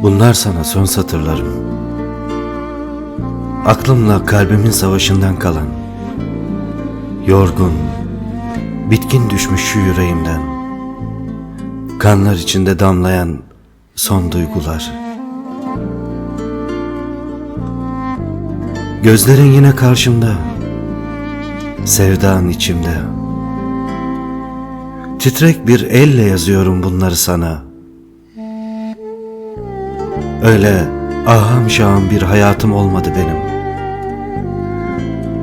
Bunlar sana son satırlarım. Aklımla kalbimin savaşından kalan, yorgun, bitkin düşmüş şu yüreğimden, kanlar içinde damlayan son duygular. Gözlerin yine karşımda, sevdan içimde. Titrek bir elle yazıyorum bunları sana.'' Öyle aham şahım bir hayatım olmadı benim.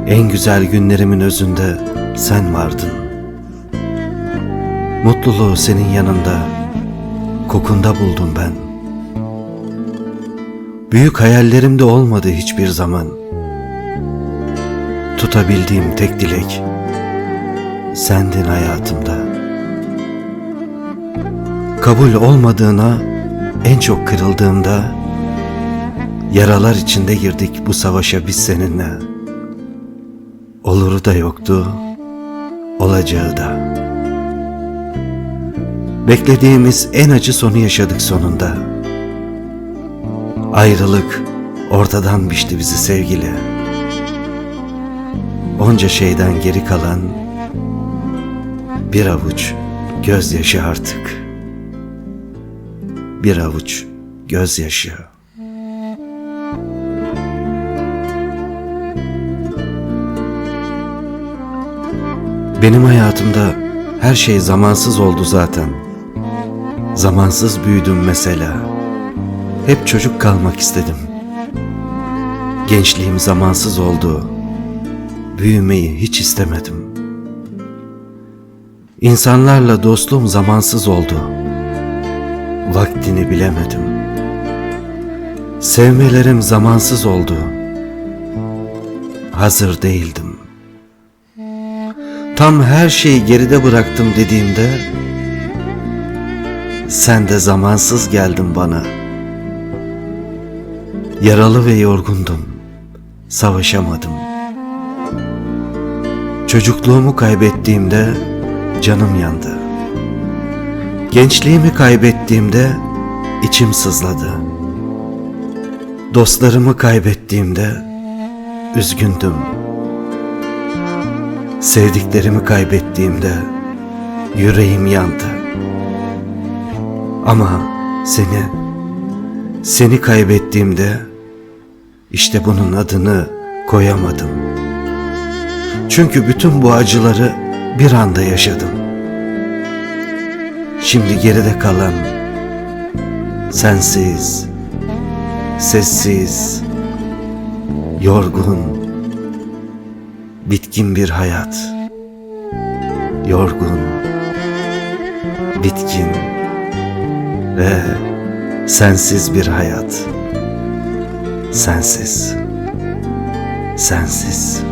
En güzel günlerimin özünde sen vardın. Mutluluğu senin yanında, kokunda buldum ben. Büyük hayallerim de olmadı hiçbir zaman. Tutabildiğim tek dilek sendin hayatımda. Kabul olmadığına en çok kırıldığımda yaralar içinde girdik bu savaşa biz seninle. Oluru da yoktu, olacağı da. Beklediğimiz en acı sonu yaşadık sonunda. Ayrılık ortadan biçti bizi sevgili. Onca şeyden geri kalan bir avuç gözyaşı artık.'' Bir avuç gözyaşı. Benim hayatımda her şey zamansız oldu zaten. Zamansız büyüdüm mesela. Hep çocuk kalmak istedim. Gençliğim zamansız oldu. Büyümeyi hiç istemedim. İnsanlarla dostluğum zamansız oldu.'' Vaktini bilemedim. Sevmelerim zamansız oldu. Hazır değildim. Tam her şeyi geride bıraktım dediğimde sen de zamansız geldin bana. Yaralı ve yorgundum. Savaşamadım. Çocukluğumu kaybettiğimde canım yandı. Gençliğimi kaybettiğimde içim sızladı. Dostlarımı kaybettiğimde üzgündüm. Sevdiklerimi kaybettiğimde yüreğim yandı. Ama seni, seni kaybettiğimde işte bunun adını koyamadım. Çünkü bütün bu acıları bir anda yaşadım. Şimdi geride kalan sensiz, sessiz, yorgun, bitkin bir hayat. Yorgun, bitkin ve sensiz bir hayat. Sensiz, sensiz.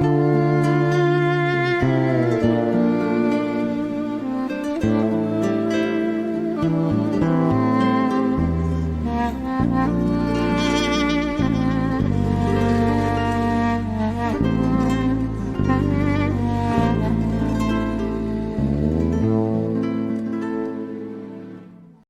Müzik